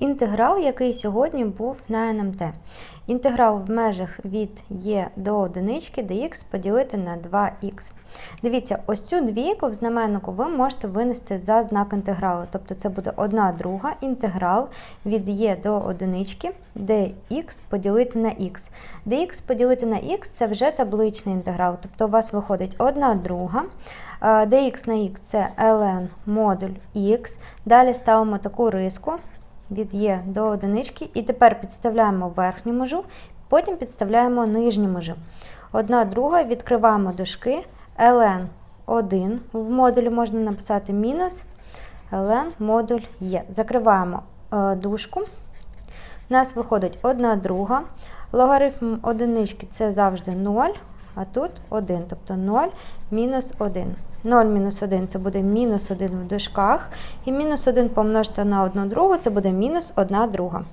Інтеграл, який сьогодні був на НМТ. Інтеграл в межах від є до одинички dx поділити на 2х. Дивіться, ось цю двійку в знаменнику ви можете винести за знак інтегралу. Тобто це буде 1 друга інтеграл від є до одинички, dx поділити на х. dx поділити на х це вже табличний інтеграл. Тобто у вас виходить 1 друга. Е, dx на х це ln модуль х. Далі ставимо таку риску від є до одинички. І тепер підставляємо верхню межу, потім підставляємо нижню межу. Одна друга, відкриваємо дужки, ln 1. В модулі можна написати мінус ln модуль є. Закриваємо е, дужку. У нас виходить 1 друга. Логарифм одинички це завжди 0, а тут 1, тобто 0 мінус 1. 0 мінус 1 це буде мінус 1 в дужках. І мінус 1 помножити на 1 другу це буде мінус 1 друга.